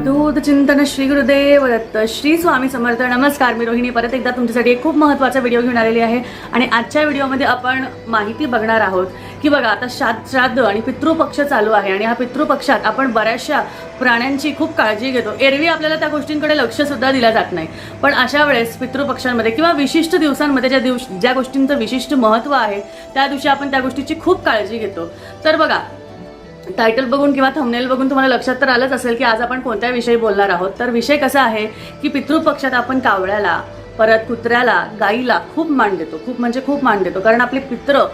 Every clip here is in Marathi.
अवधूत चिंतन श्री गुरुदेव दत्त श्री स्वामी समर्थ. नमस्कार मी रोहिणी. परत एकदा तुमच्यासाठी एक खूप महत्त्वाचा व्हिडिओ घेऊन आलेली आहे. आणि आजच्या व्हिडिओमध्ये आपण माहिती बघणार आहोत की बघा आता श्राद्ध श्राद्ध आणि पितृपक्ष चालू आहे आणि हा पितृपक्षात आपण बऱ्याचशा प्राण्यांची खूप काळजी घेतो. एरवी आपल्याला त्या गोष्टींकडे लक्षसुद्धा दिलं जात नाही. पण अशा वेळेस पितृपक्षांमध्ये किंवा विशिष्ट दिवसांमध्ये ज्या दिवस ज्या गोष्टींचं विशिष्ट महत्त्व आहे त्या दिवशी आपण त्या गोष्टीची खूप काळजी घेतो. तर बघा टायटल बघून किंवा थंबनेल बघून तुम्हाला लक्षात तर आलंच असेल की आज आपण कोणत्या विषयी बोलणार आहोत. तर विषय कसा आहे की पितृपक्षात आपण कावळ्याला परत कुत्र्याला गाईला खूप मान देतो. खूप म्हणजे खूप मान देतो. कारण आपले पित्र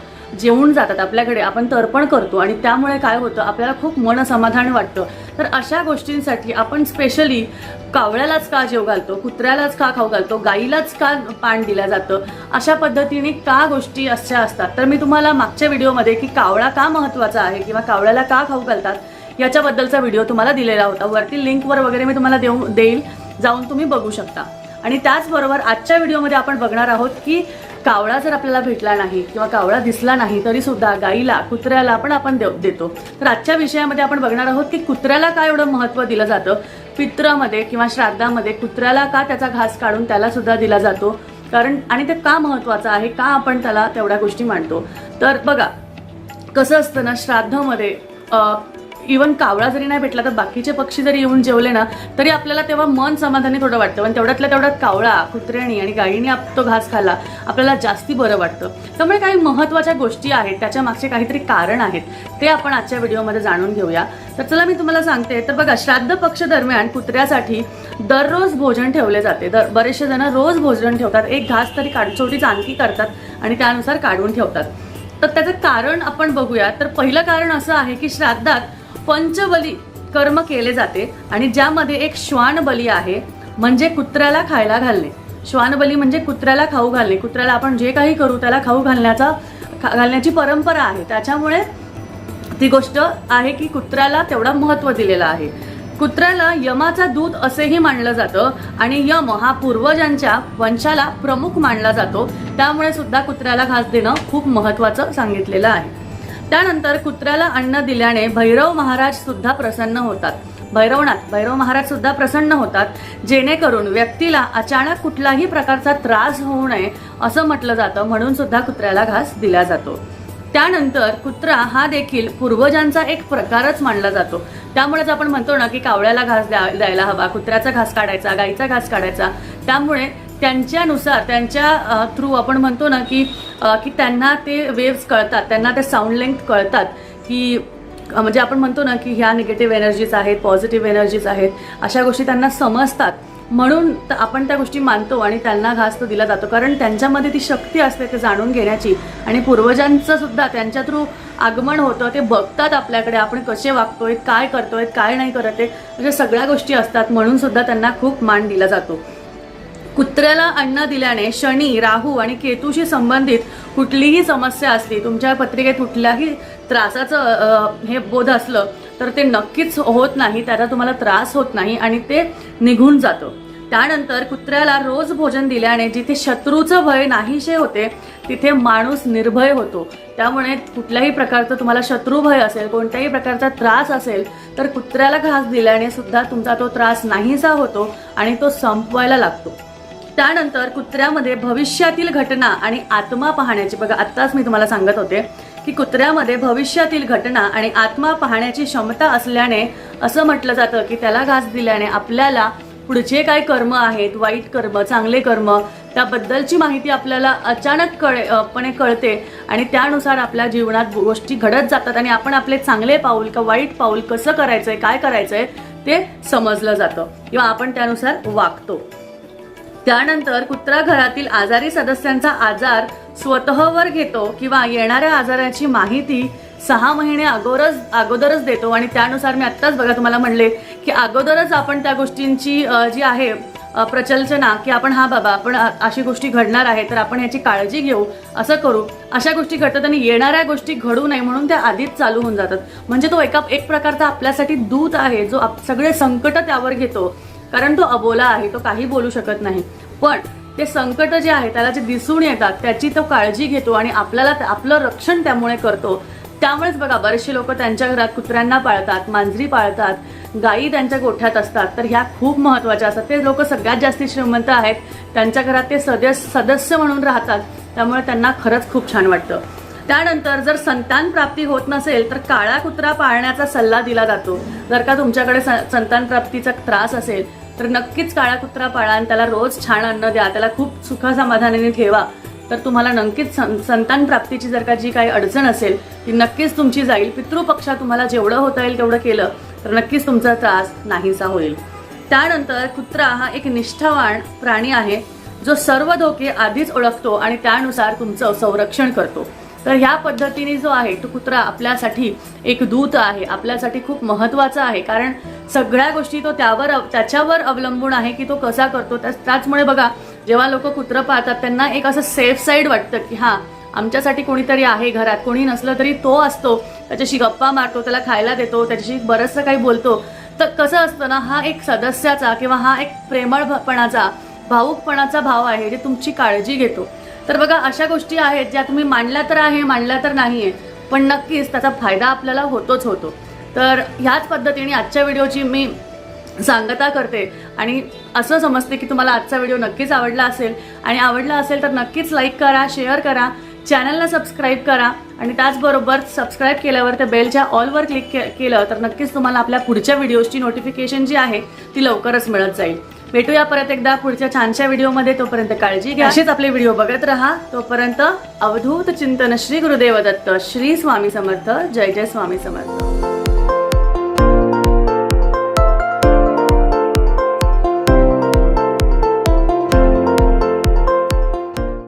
जेवून जातात आपल्याकडे आपण तर्पण करतो आणि त्यामुळे काय होतं आपल्याला खूप मन समाधान वाटतं. तर अशा गोष्टींसाठी आपण स्पेशली कावळ्यालाच का जेव घालतो कुत्र्यालाच का खाऊ घालतो गाईलाच का पान दिलं जातं अशा पद्धतीने का गोष्टी अशा असतात? तर मी तुम्हाला मागच्या व्हिडिओमध्ये की कावळा का महत्त्वाचा आहे किंवा कावळ्याला का खाऊ घालतात याच्याबद्दलचा व्हिडिओ तुम्हाला दिलेला होता. वरती लिंकवर वगैरे मी तुम्हाला देऊ देईल जाऊन तुम्ही बघू शकता. आणि त्याचबरोबर आजच्या व्हिडिओमध्ये आपण बघणार आहोत की कावळा जर आपल्याला भेटला नाही किंवा कावळा दिसला नाही तरी सुद्धा गाईला कुत्र्याला पण आपण देव- देतो. तर आजच्या विषयामध्ये आपण बघणार आहोत की कुत्र्याला काय एवढं महत्त्व दिलं जातं? पित्रामध्ये किंवा श्राद्धामध्ये कुत्र्याला का त्याचा घास काढून त्याला सुद्धा दिला जातो? कारण आणि ते का महत्त्वाचं आहे? का आपण त्याला तेवढ्या गोष्टी मांडतो? तर बघा कसं असतं ना श्राद्धामध्ये इवन कावळा जरी नाही भेटला तर बाकीचे पक्षी जरी येऊन जेवले ना तरी आपल्याला तेव्हा मन समाधानी थोडं वाटतं. पण तेवढ्यातल्या तेवढ्यात कावळा कुत्र्यानी आणि गायीने आप तो घास खाल्ला आपल्याला जास्ती बरं वाटतं. त्यामुळे काही महत्त्वाच्या गोष्टी आहेत त्याच्या मागचे काहीतरी कारण आहेत ते आपण आजच्या व्हिडिओमध्ये जाणून घेऊया. तर चला मी तुम्हाला सांगते. तर बघा श्राद्ध पक्ष दरम्यान कुत्र्यासाठी दररोज भोजन ठेवले जाते. दर बरेचसे जण रोज भोजन ठेवतात. एक घास तरी काढ छोटी करतात आणि त्यानुसार काढून ठेवतात. तर त्याचं कारण आपण बघूया. तर पहिलं कारण असं आहे की श्राद्धात पंचबली कर्म केले जाते आणि ज्यामध्ये एक श्वान बली आहे म्हणजे कुत्र्याला खायला घालणे. श्वानबली म्हणजे कुत्र्याला खाऊ घालणे. कुत्र्याला आपण जे काही करू त्याला खाऊ घालण्याचा खा- घालण्याची परंपरा आहे. त्याच्यामुळे ती गोष्ट आहे की कुत्र्याला तेवढा महत्त्व दिलेलं आहे. कुत्र्याला यमाचा दूत असेही मानलं जातं आणि यम हा पूर्वजांच्या वंशाला प्रमुख मानला जातो. त्यामुळे सुद्धा कुत्र्याला घास देणं खूप महत्त्वाचं सांगितलेलं आहे. त्यानंतर कुत्र्याला अन्न दिल्याने भैरव महाराज सुद्धा प्रसन्न होतात. भैरवनाथ भैरव महाराज सुद्धा प्रसन्न होतात. जेणेकरून व्यक्तीला अचानक कुठलाही प्रकारचा त्रास होऊ नये असं म्हटलं जातं म्हणून सुद्धा कुत्र्याला घास दिला जातो. त्यानंतर कुत्रा हा देखील पूर्वजांचा एक प्रकारच मानला जातो. त्यामुळेच आपण म्हणतो ना की कावळ्याला घास द्या द्यायला हवा कुत्र्याचा घास काढायचा गाईचा घास काढायचा. त्यामुळे त्यांच्यानुसार त्यांच्या थ्रू आपण म्हणतो ना की की त्यांना ते वेव्स कळतात त्यांना ते साऊंड लेंथ कळतात की म्हणजे आपण म्हणतो ना की ह्या निगेटिव्ह एनर्जीज आहेत पॉझिटिव्ह एनर्जीज आहेत अशा गोष्टी त्यांना समजतात. म्हणून त- आपण त्या गोष्टी मानतो आणि त्यांना घास तो दिला जातो. कारण त्यांच्यामध्ये ती शक्ती असते ते जाणून घेण्याची. आणि पूर्वजांचं सुद्धा त्यांच्या थ्रू आगमन होतं ते बघतात आपल्याकडे आपण कसे वागतोय काय करतोय काय नाही करत आहे म्हणजे सगळ्या गोष्टी असतात. म्हणून सुद्धा त्यांना खूप मान दिला जातो. कुत्र्याला अन्न दिल्याने शनी राहू आणि केतूशी संबंधित कुठलीही समस्या असली तुमच्या पत्रिकेत कुठल्याही त्रासाचं हे बोध असलं तर ते नक्कीच होत नाही. त्याचा तुम्हाला त्रास होत नाही आणि ते निघून जातं. त्यानंतर कुत्र्याला रोज भोजन दिल्याने जिथे शत्रूचं भय नाहीसे होते तिथे माणूस निर्भय होतो. त्यामुळे कुठल्याही प्रकारचं तुम्हाला शत्रू भय असेल कोणत्याही प्रकारचा त्रास असेल तर कुत्र्याला घास दिल्याने सुद्धा तुमचा तो त्रास नाहीसा होतो आणि तो संपवायला लागतो. त्यानंतर कुत्र्यामध्ये भविष्यातील घटना आणि आत्मा पाहण्याची बघा आत्ताच मी तुम्हाला सांगत होते की कुत्र्यामध्ये भविष्यातील घटना आणि आत्मा पाहण्याची क्षमता असल्याने असं म्हटलं जातं की त्याला घास दिल्याने आपल्याला पुढचे काय कर्म आहेत? वाईट कर्म चांगले कर्म त्याबद्दलची माहिती आपल्याला अचानक कळे पणे कळते आणि त्यानुसार आपल्या जीवनात गोष्टी घडत जातात आणि आपण आपले चांगले पाऊल का वाईट पाऊल कसं करायचं आहे काय करायचं आहे ते समजलं जातं किंवा आपण त्यानुसार वागतो. त्यानंतर कुत्रा घरातील आजारी सदस्यांचा आजार स्वतःवर घेतो किंवा येणाऱ्या आजाराची माहिती सहा महिने अगोदरच अगोदरच देतो. आणि त्यानुसार मी आत्ताच बघा तुम्हाला म्हणले की अगोदरच आपण त्या गोष्टींची जी आहे प्रचलचना की आपण हा बाबा आपण अशी गोष्टी घडणार आहे तर आपण याची काळजी घेऊ असं करू. अशा गोष्टी घडतात आणि येणाऱ्या गोष्टी घडू नये म्हणून त्या आधीच चालू होऊन जातात. म्हणजे तो एका एक प्रकारचा आपल्यासाठी दूत आहे जो आप- सगळे संकट त्यावर घेतो. कारण तो अबोला आहे तो काही बोलू शकत नाही. पण ते संकट जे आहे त्याला जे दिसून येतात त्याची तो काळजी घेतो आणि आपल्याला आपलं रक्षण त्यामुळे करतो. त्यामुळेच बघा बरेचसे लोक त्यांच्या घरात कुत्र्यांना पाळतात मांजरी पाळतात गायी त्यांच्या गोठ्यात असतात. तर ह्या खूप महत्त्वाच्या असतात. ते लोक सगळ्यात जास्त श्रीमंत आहेत. त्यांच्या घरात ते सदस्य सदस्य म्हणून राहतात. त्यामुळे त्यांना खरंच खूप छान वाटतं. त्यानंतर जर संतान प्राप्ती होत नसेल तर काळा कुत्रा पाळण्याचा सल्ला दिला जातो. जर का तुमच्याकडे संतान प्राप्तीचा त्रास असेल तर नक्कीच काळा कुत्रा पाळा आणि त्याला रोज छान अन्न द्या. त्याला खूप सुखासमाधानाने ठेवा. तर तुम्हाला नक्कीच संतान प्राप्तीची जर का जी काही अडचण असेल ती नक्कीच तुमची जाईल. पितृपक्षा तुम्हाला जेवढं होता येईल तेवढं केलं तर नक्कीच तुमचा त्रास नाहीसा होईल. त्यानंतर कुत्रा हा एक निष्ठावान प्राणी आहे जो सर्व धोके आधीच ओळखतो आणि त्यानुसार तुमचं संरक्षण करतो. तर ह्या पद्धतीने जो आहे तो कुत्रा आपल्यासाठी एक दूत आहे आपल्यासाठी खूप महत्त्वाचा आहे. कारण सगळ्या गोष्टी तो त्यावर त्याच्यावर अवलंबून आहे की तो कसा करतो. त्याचमुळे बघा जेव्हा लोक कुत्रं पाहतात त्यांना एक असं सेफ साईड वाटतं की हां आमच्यासाठी कोणीतरी आहे घरात. कोणी नसलं तरी तो असतो. त्याच्याशी गप्पा मारतो त्याला खायला देतो त्याच्याशी बरंचसं काही बोलतो. तर कसं असतं ना हा एक सदस्याचा किंवा हा एक प्रेमळपणाचा भाऊकपणाचा भाव आहे जे तुमची काळजी घेतो. तर बघा अशा गोष्टी आहेत ज्या तुम्ही मांडल्या तर आहे मांडल्या तर नाही आहे पण नक्कीच त्याचा फायदा आपल्याला होतोच होतो. तर ह्याच पद्धतीने आजच्या व्हिडिओची मी सांगता करते. आणि असं समजते की तुम्हाला आजचा व्हिडिओ नक्कीच आवडला असेल. आणि आवडला असेल तर नक्कीच लाईक करा शेअर करा. चॅनलला सबस्क्राईब करा. आणि त्याचबरोबर सबस्क्राईब केल्यावर त्या बेलच्या ऑलवर क्लिक के केलं तर नक्कीच तुम्हाला आपल्या पुढच्या व्हिडिओजची नोटिफिकेशन जी आहे ती लवकरच मिळत जाईल. भेटूया परत एकदा पुढच्या छानशा व्हिडिओमध्ये. तोपर्यंत काळजी घ्या. असेच आपले व्हिडिओ बघत राहा. तोपर्यंत अवधूत चिंतन श्री गुरुदेव दत्त. श्री स्वामी समर्थ. जय जय स्वामी समर्थ.